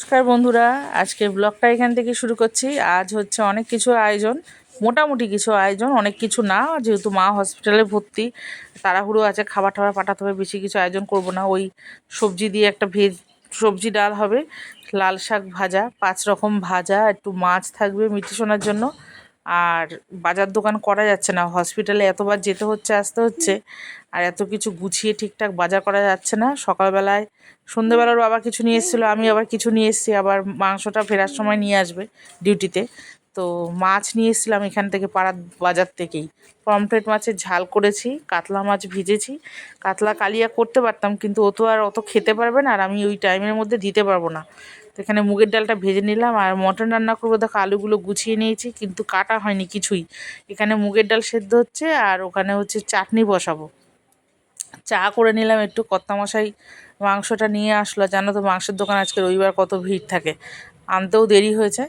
নমস্কার বন্ধুরা আজকে ব্লগটা এখান থেকে শুরু করছি। আজ হচ্ছে অনেক কিছু আয়োজন, মোটামুটি কিছু আয়োজন, অনেক কিছু না, যেহেতু মা হসপিটালে ভর্তি। তাড়াহুড়ো আছে, খাবার টাবার পাঠাতে হবে, বেশি কিছু আয়োজন করব না। ওই সবজি দিয়ে একটা ভেজ, সবজি ডাল হবে, লাল শাক ভাজা, পাঁচ রকম ভাজা, একটু মাছ থাকবে মিটি শোনার জন্য। আর বাজার দোকান করা যাচ্ছে না। হসপিটালে এতবার যেতে হচ্ছে, আসতে হচ্ছে আর এত কিছু গুছিয়ে ঠিকঠাক বাজার করা যাচ্ছে না। সকালবেলায় সন্ধেবেলার বাবা কিছু নিয়ে এসেছিল, আমি আবার কিছু নিয়ে এসেছি, আবার মাংসটা ফেরার সময় নিয়ে আসবে ডিউটিতে। তো মাছ নিয়ে এসেছিলাম এখান থেকে পাড়ার বাজার থেকেই। পমফ্রেট মাছের ঝাল করেছি, কাতলা মাছ ভিজেছি। কাতলা কালিয়া করতে পারতাম, কিন্তু ও তো আর অত খেতে পারবে না আর আমি ওই টাইমের মধ্যে দিতে পারব না। এখানে মুগের ডালটা ভেজে নিলাম আর মটন রান্না করব। দেখো, আলুগুলো গুছিয়ে নিয়েছি, কিন্তু কাটা হয়নি কিছুই। এখানে মুগের ডাল সেদ্ধ হচ্ছে আর ওখানে হচ্ছে চাটনি বসাবো। চা করে নিলাম একটু, কর্তামশাই মাংসটা নিয়ে আসলো। জানো তো, মাংসের দোকান আজকে রবিবার, কত ভিড় থাকে। আনতেও দেরি হয়েছে।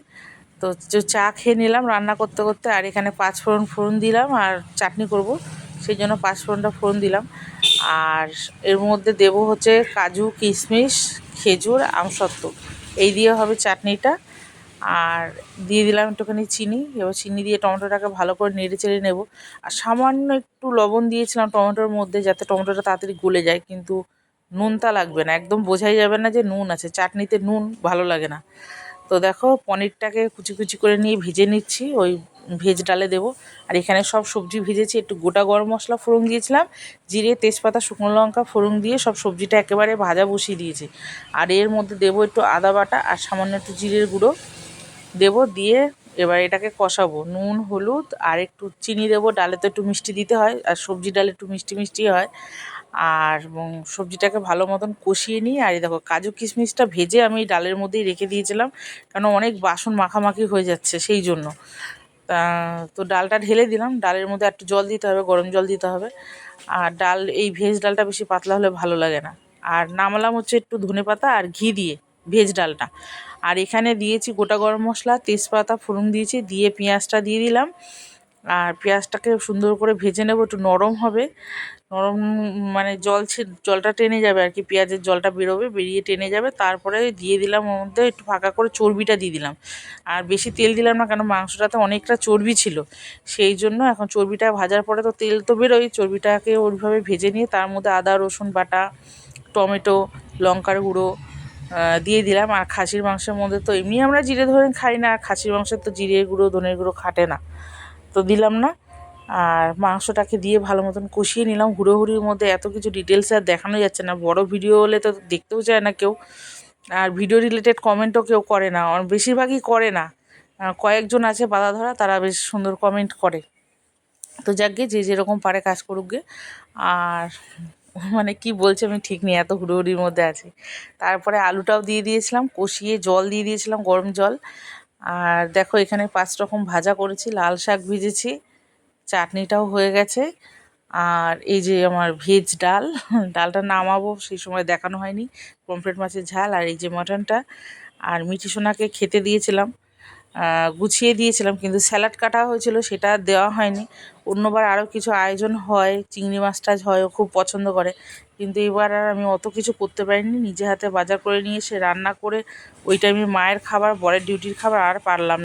তো চা খেয়ে নিলাম রান্না করতে করতে। আর এখানে পাঁচ ফোড়ন ফোড়ন দিলাম আর চাটনি করব। সেই জন্য পাঁচ ফোড়নটা ফোড়ন দিলাম। আর এর মধ্যে দেব হচ্ছে কাজু, কিশমিশ, খেজুর, আমসত্ত্ব। এই দিয়ে হবে চাটনিটা। আর দিয়ে দিলাম একটুখানি চিনি। এবার চিনি দিয়ে টমেটোটাকে ভালো করে নেড়ে চেড়ে নেব। আর সামান্য একটু লবণ দিয়েছিলাম টমেটোর মধ্যে যাতে টমেটোটা তাড়াতাড়ি গলে যায়, কিন্তু নুনটা লাগবে না। একদম বোঝাই যাবে না যে নুন আছে। চাটনিতে নুন ভালো লাগে না। তো দেখো, পনিরটাকে কুচি কুচি করে নিয়ে ভিজে নিচ্ছি। ওই ভেজ ডালে দেবো। আর এখানে সব সবজি ভেজেছি, একটু গোটা গরম মশলা ফোড়ন দিয়েছিলাম, জিরে, তেজপাতা, শুকনো লঙ্কা ফোড়ন দিয়ে সব সবজিটা একেবারে ভাজা বসিয়ে দিয়েছি। আর এর মধ্যে দেবো একটু আদা বাটা আর সামান্য একটু জিরের গুঁড়ো। দেব দিয়ে এবার এটাকে কষাবো। নুন, হলুদ আর একটু চিনি দেবো, ডালে তো একটু মিষ্টি দিতে হয়, আর সবজি ডালে একটু মিষ্টি মিষ্টি হয়। আর সবজিটাকে ভালো মতন কষিয়ে নিই আর দেখো কাজু কিশমিশটা ভেজে আমি ডালের মধ্যেই রেখে দিয়েছিলাম কারণ অনেক বাসন মাখামাখি হয়ে যাচ্ছে সেই জন্য। তো ডালটা ঢেলে দিলাম। ডালের মধ্যে একটু জল দিতে হবে, গরম জল দিতে হবে। আর ডাল, এই ভেজ ডালটা বেশি পাতলা হলে ভালো লাগে না। আর নামালাম হচ্ছে একটু ধনে পাতা আর ঘি দিয়ে ভেজ ডালটা। আর এখানে দিয়েছি গোটা গরম মশলা, তেজপাতা ফোড়ন দিয়েছি, দিয়ে পেঁয়াজটা দিয়ে দিলাম। আর পেঁয়াজটাকে সুন্দর করে ভেজে নেব, একটু নরম হবে। নরম মানে জল জলটা টেনে যাবে আর কি, পেঁয়াজের জলটা বেরোবে, বেরিয়ে টেনে যাবে। তারপরে দিয়ে দিলাম ওর মধ্যে, একটু ফাঁকা করে চর্বিটা দিয়ে দিলাম। আর বেশি তেল দিলাম না, কেন মাংসটাতে অনেকটা চর্বি ছিল। সেই জন্য এখন চর্বিটা ভাজার পরে তো তেল তো বেরোয় চর্বিটাকে ওইভাবে ভেজে নিয়ে তার মধ্যে আদা, রসুন, বাটা, টমেটো, লঙ্কার গুঁড়ো দিয়ে দিলাম। আর খাসির মাংসের মধ্যে তো এমনি আমরা জিরে ধরে খাই না, আর খাসির মাংসের তো জিরে গুঁড়ো, ধনের গুঁড়ো খাটে না। তো দিলাম না। আর মাংসটাকে দিয়ে ভালো মতন কষিয়ে নিলাম। হুড়োহুড়ির মধ্যে এত কিছু ডিটেলসে আর দেখানো যাচ্ছে না। বড় ভিডিও হলে তো দেখতেও চায় না কেউ। আর ভিডিও রিলেটেড কমেন্টও কেউ করে না। বেশিরভাগই করে না। কয়েকজন আছে বাধা ধরা তারা বেশ সুন্দর কমেন্ট করে। তো যাকে যে যেরকম পারে কাজ করুক গে। আর মানে কি বলছে আমি ঠিক নেই, এত হুড়োহুড়ির মধ্যে আছি। তারপরে আলুটাও দিয়ে দিয়েছিলাম, কষিয়ে জল দিয়ে দিয়েছিলাম, গরম জল। আর দেখো এখানে পাঁচ রকম ভাজা করেছি, লাল শাক ভিজেছি, চাটনিটাও হয়ে গেছে। আর এই যে আমার ভেজ ডাল, ডালটা নামাবো, সেই সময় দেখানো হয়নি, পমফ্রেট মাছের ঝাল আর এই যে মটনটা। আর মিঠি সোনাকে খেতে দিয়েছিলাম। গুছিয়ে দিয়েছিলাম, কিন্তু স্যালাড কাটা হয়েছিল, সেটা দেওয়া হয়নি। অন্যবার আরও কিছু আয়োজন হয়, চিংড়ি মাছ টাছ হয়, ও খুব পছন্দ করে। কিন্তু এবার আর আমি অত কিছু করতে পারিনি, নিজে হাতে বাজার করে নিয়ে এসে রান্না করে ওই টাইমে মায়ের খাবার, বরের ডিউটির খাবার আর পারলাম